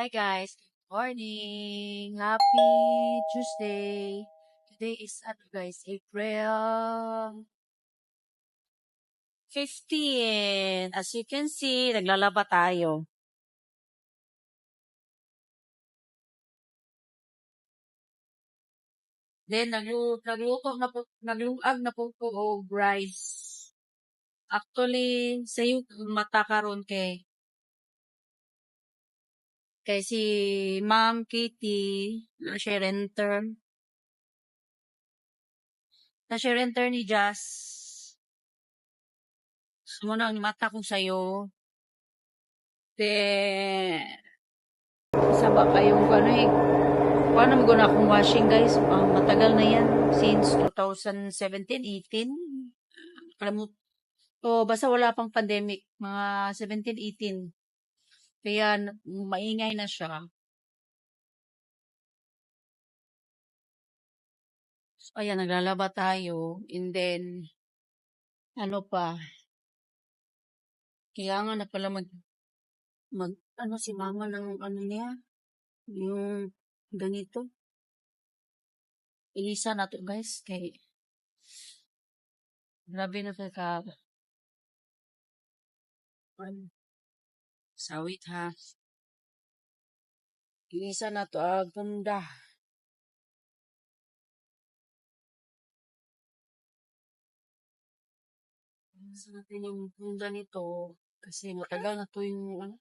Hi guys, morning. Happy Tuesday. Today is ano guys, April 15. As you can see, naglalaba tayo. Then naglu nagluto na po nagluag na po ko og rice. Actually, sayo mata karon kay kay si Ma'am Kitty na siya renter. Na siya renter ni Jazz. Sumuna ang mata ko sa'yo. Then, isa ba kayong ano eh, paano mo guna akong washing guys? Ah, matagal na yan. Since 2017, 18. Alam mo, oh, basta wala pang pandemic. Mga 17, 18. Kaya maingay na siya. So, ayan, naglalaba tayo. And then, ano pa, kailangan na pala mag, mag, ano si mama ng ano niya, yung ganito. Ilisa na to guys, kay, grabe na ka, ano, sawit ha. Ilisa na to, ah, ganda. Ilisa natin yung ganda nito, kasi matagal na to yung, ano,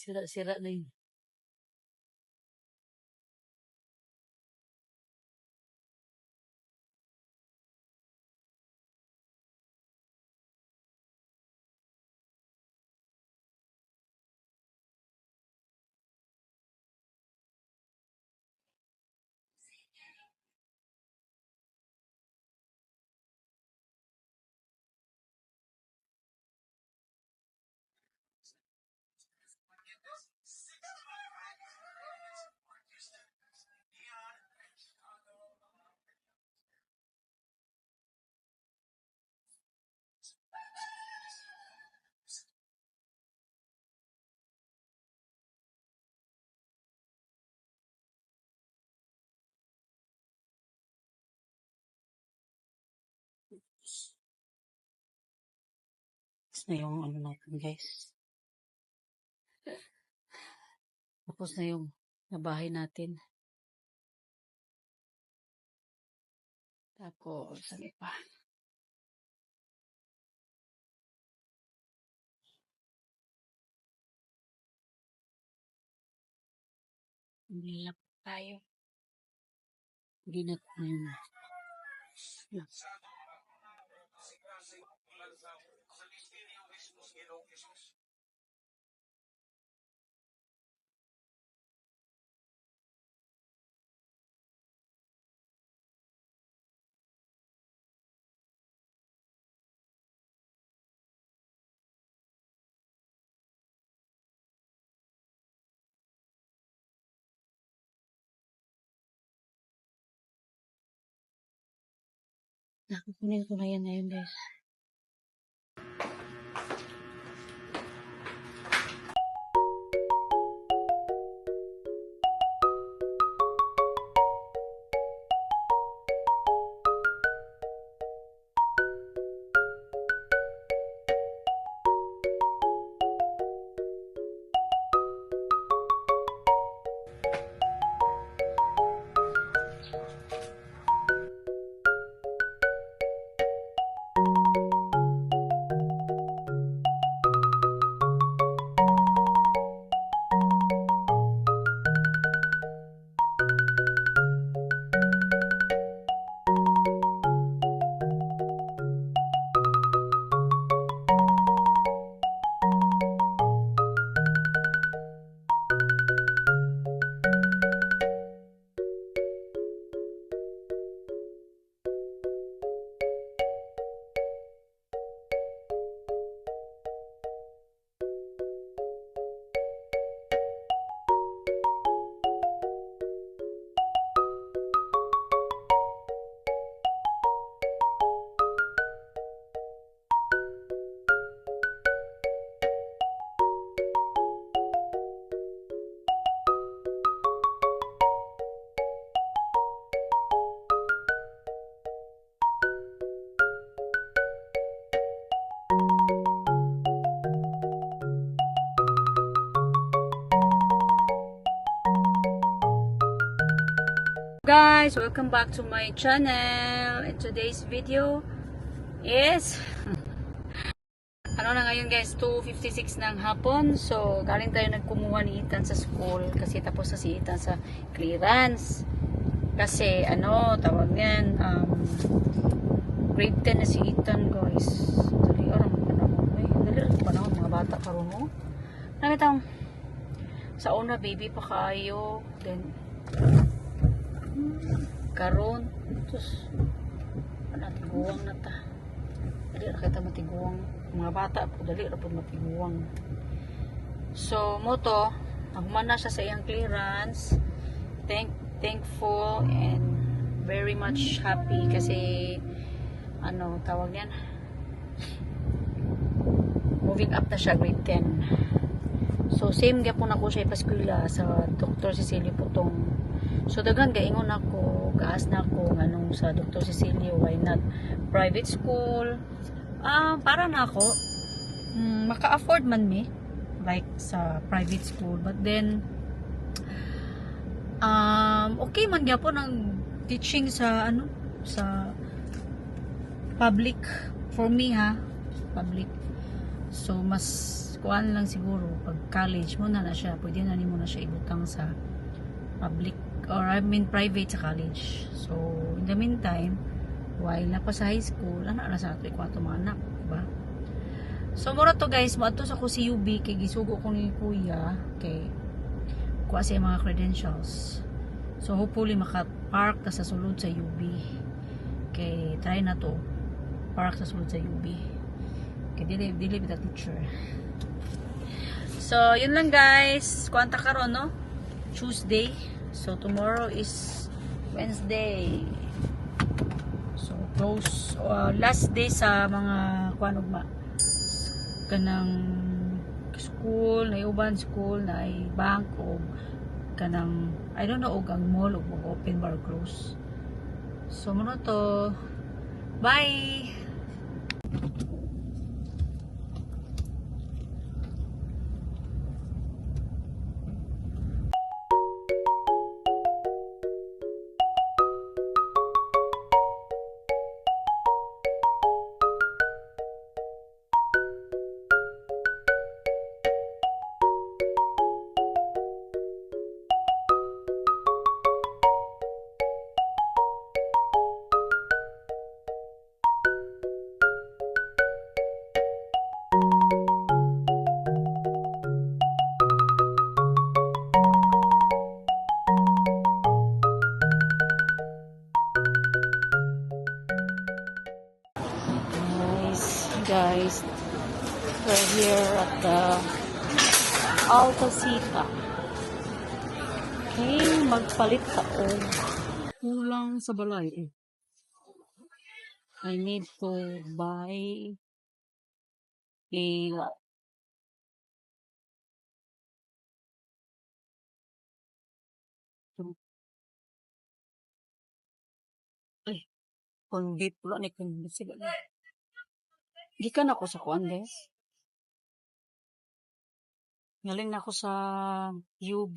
sira-sira na yun. Tapos na yung ano natin guys. Tapos na yung nabahay natin. Tapos, ano pa? Lang tayo. Ginat na yun. Yan. Nakukunin ko na yan ngayon guys. Guys, welcome back to my channel. And today's video is ano na ngayon guys, 2.56 ng hapon. So, galing tayo nagkumuha ni Ethan sa school kasi tapos na si Ethan sa clearance. Kasi ano, tawag niyan, um, grade 10 na si Ethan guys. Dali orang panahon. Ay, dali orang panahon mga bata karon mo. Namin tang sa una baby pa kayo. Then karon. Tus ano tiguwang na ta. Dali ra kita matiguwang mga bata po dali ra po matiguwang so mo to nagman na siya sa iyang clearance. Thank thankful and very much happy kasi ano tawag niyan? Moving up na siya grade 10 so same gyapon ako siya ipaskwela sa Dr. Cecilio Putong So dagan gaingon ako, gaas na ako nganong sa Dr. Cecilio why not private school. Ah, para na ako. Mm, maka-afford man me like sa private school. But then um okay man gyapon ang teaching sa ano sa public. For me ha public. So mas kuan lang siguro pag college mo na na siya. Pwede na nimo na siya ibutang sa public or I mean private sa college. So, in the meantime, while na pa sa high school, ana na sa ato ikwato mga anak, diba? So, mura to guys, maadto sa ko si UB, kay gisugo ko ni kuya, kay kuha siya mga credentials. So, hopefully, maka-park ta sa sulod sa UB. Kay, try na to, park sa sulod sa UB. Kay, dili, dili the teacher. So, yun lang guys. Kuwanta karon no? Tuesday. So tomorrow is Wednesday. So close uh, last day sa mga kuan ugma. Kanang school, na uban school, na bank o kanang I don't know og ang mall mag open bar close. So mo to. Bye. Here at the Altacita. Okay, magpalit ka og kulang sa balay eh. I need to buy a ay, kondit pula ni kondit sila. Gikan ako sa kuan, guys. Ngaling na ako sa UB.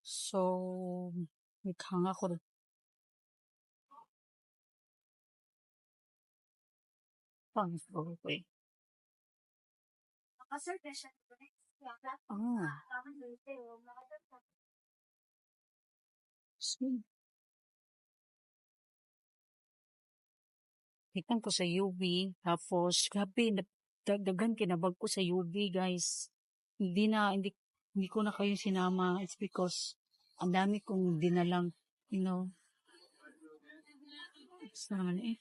So, naghanga ko rin. Pang okay. Ah. Sweet. Ikan ko sa UV. Tapos, grabe, dagdagan kinabag ko sa UV, guys. Hindi na, hindi, hindi ko na kayo sinama. It's because, ang dami kong dinalang, you know. Sa naman eh.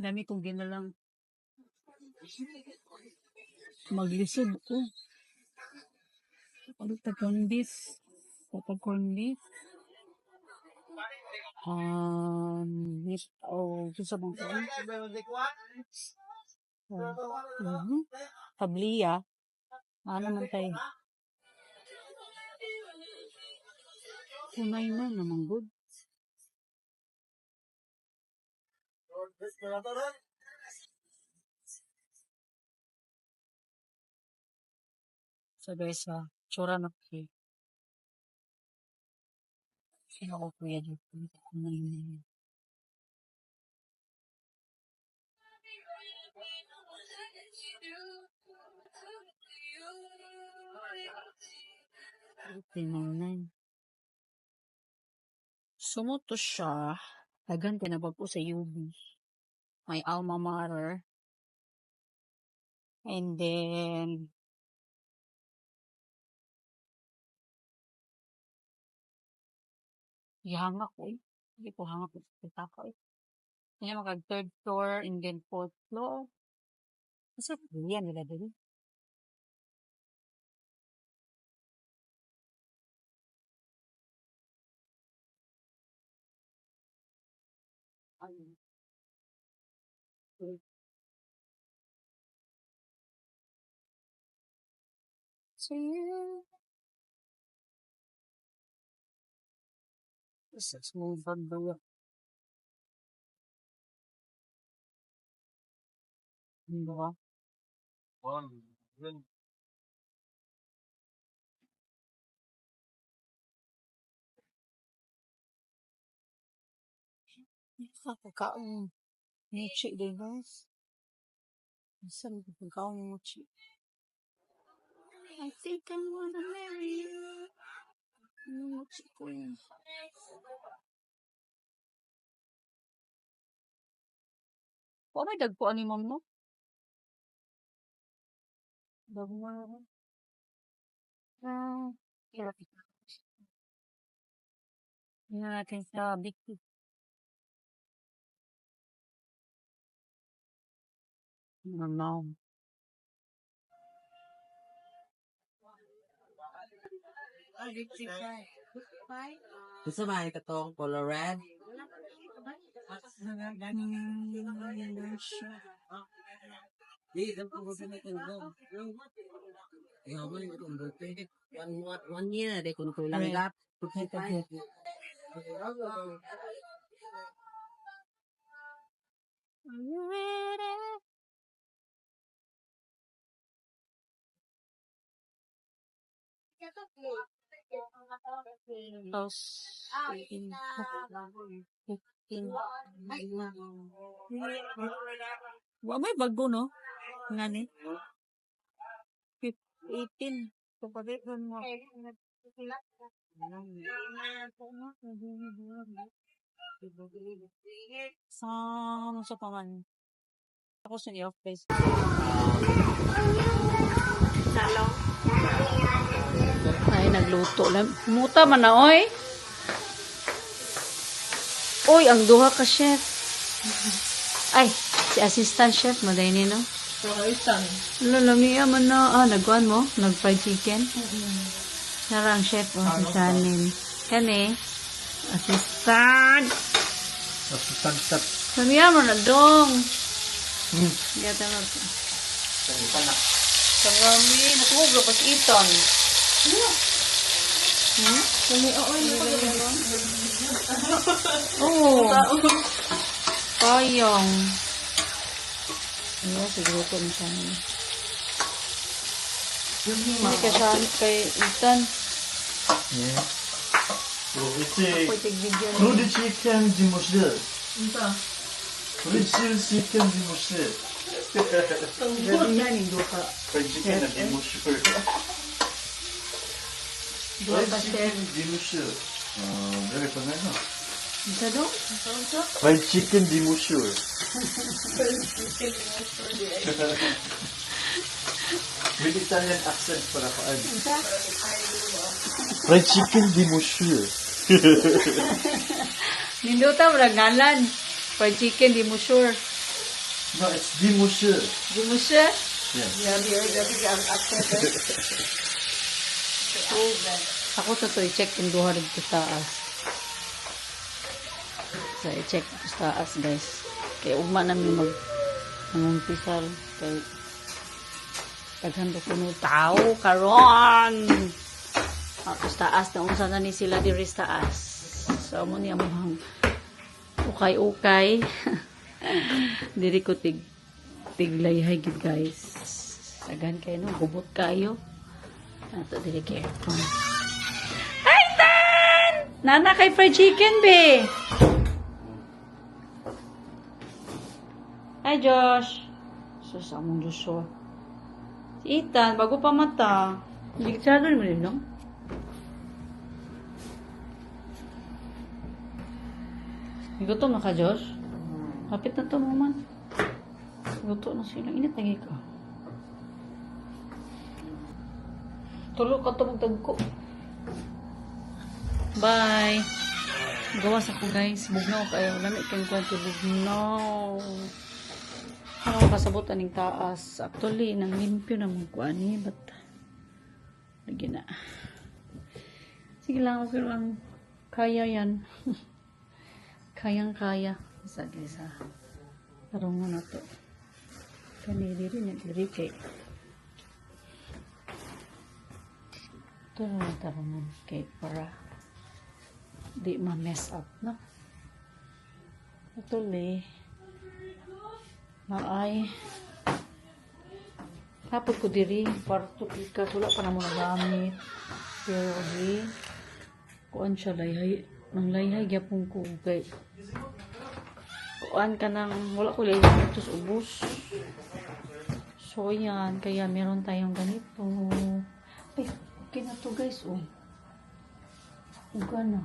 Ang dami kong dinalang. Maglisod ko. Ano tagong beef? Tagong beef. Um, beef, oh, gusto bang ko? Mhm. Tabliya. Ano naman tayo? Kunay na naman good. So guys, ah, tsura na. Sino eh. ko kuya na yun. Eh. 1899. Sumuto siya, dagan tinabag ko sa UB. My alma mater. And then, gihanga ko eh. Hindi ko hanga ko sa ko eh. Kaya makag third floor and then fourth floor. Kasi yan nila din. Ayun. So you. This is move on the way. Ano ba? Nakakakaon. Mochi din guys. Saan ko pagkaon ng mochi? I think I wanna marry you. Ano mochi ko yun? Kung may dagpuan ni mom no? Dagpuan. Ah, hirap ito. Hindi natin sa big T. Ano? Gusto ba ka tong color red? Di, dapat ko sa natin ko. Ikaw ba yung itong birthday? One, one, one year na, di kung kulang Right. gap. Are you ready? Wa may bago no? Nga ni? Fif- 18. Kapatid mo. Sa sa paman. Ako sa off base. Ay, nagluto lang. Muta man na, oy. Oy, ang duha ka chef. Ay, si assistant chef ni, no? Lalamiya man na. Ah, nagkuhan mo? Nag-fried chicken? Nara ang chef, oh, si Sanin. Kani, assistant. Assistant Lamiya mo na dong. Gata mo. Sagami, natuga pag itan. Hmm? Kami, oo, hindi ko gano'n. Oo. Payang. Ano, siguro ko na sana. Hindi ka sana kay itan. Yeah. Kuru de chicken dimuşlu. Kuru de chicken dimuşlu. 何何どうか。これ事件の事務所。どうかして。事務所。ああ、誰かないな。だど？これ事件事務所。これ事件事務所。With Fried chicken di kaan. Fried chicken di Monsieur. Nindota, galan. Fried chicken di Monsieur. No, it's mo siya? Yes. Gabi, ay, gabi, ang accent eh. Ako sa to, i-check kung duha rin sa taas. So, i-check sa taas, guys. Kaya ugma namin mag nangumpisal. Kay daghan ko kuno tao karon. Tapos taas na unsa na ni sila diri sa taas. So mo niya mohang ukay-ukay. diri ko tig tiglayhay gid guys. Daghan kayo no, gubot kayo. Ato diri kay aircon. Titan! Nana kay fried chicken, be. Hi, Josh. Sus, among Joshua. Si Ethan, bago pa mata. Ka mo rin, no? Gutom na ka, Josh? Kapit na to, maman. Gutom na sila. Init lagi ka. Tulo ka to magtagko. Bye. Gawas ako guys. Bugnaw kayo. Lamig kayong kwento. Bugnaw. Ano kasabot aning taas. Actually, nang limpyo na mong kuan. But, lagi na. Sige lang. Okay lang. Kaya yan. Kayang kaya. Isa. Tarungan na to. Kanili rin yung diri kay. Lang tarungan kay para di ma-mess up na. Le. Maay. Hapot ko diri para to pikas. Wala pa na mo nagamit. Pero di. Kuan siya layhay. Nang layhay gyapon ko kay kuan ka nang wala ko layhay ito ubos. So yan, kaya meron tayong ganito. Ay, okay na to guys, oh. Uga na.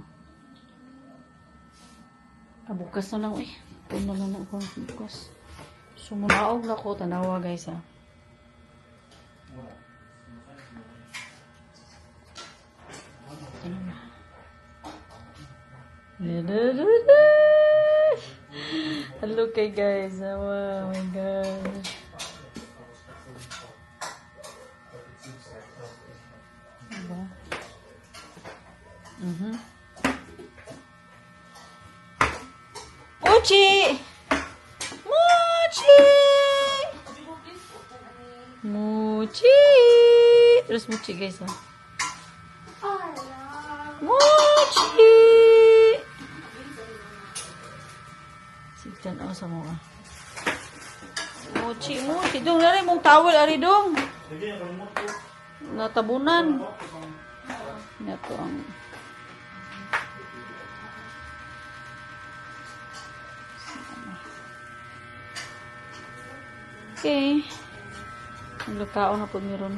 Ah, bukas na lang, eh. Puno na lang ako bukas. So, na ko, tanawa guys, ah. Na? Da-da-da-da! Hello kay guys. Oh my god. Diba? Mhm. Mochi! Mochi! Mochi! Terus mochi guys ah. Mochi! Sigtan ako sa mga. Mochi, mochi. Dong, nari mong towel, ari dong. Natabunan. Ito ang... Okay. Ang lukao na po meron.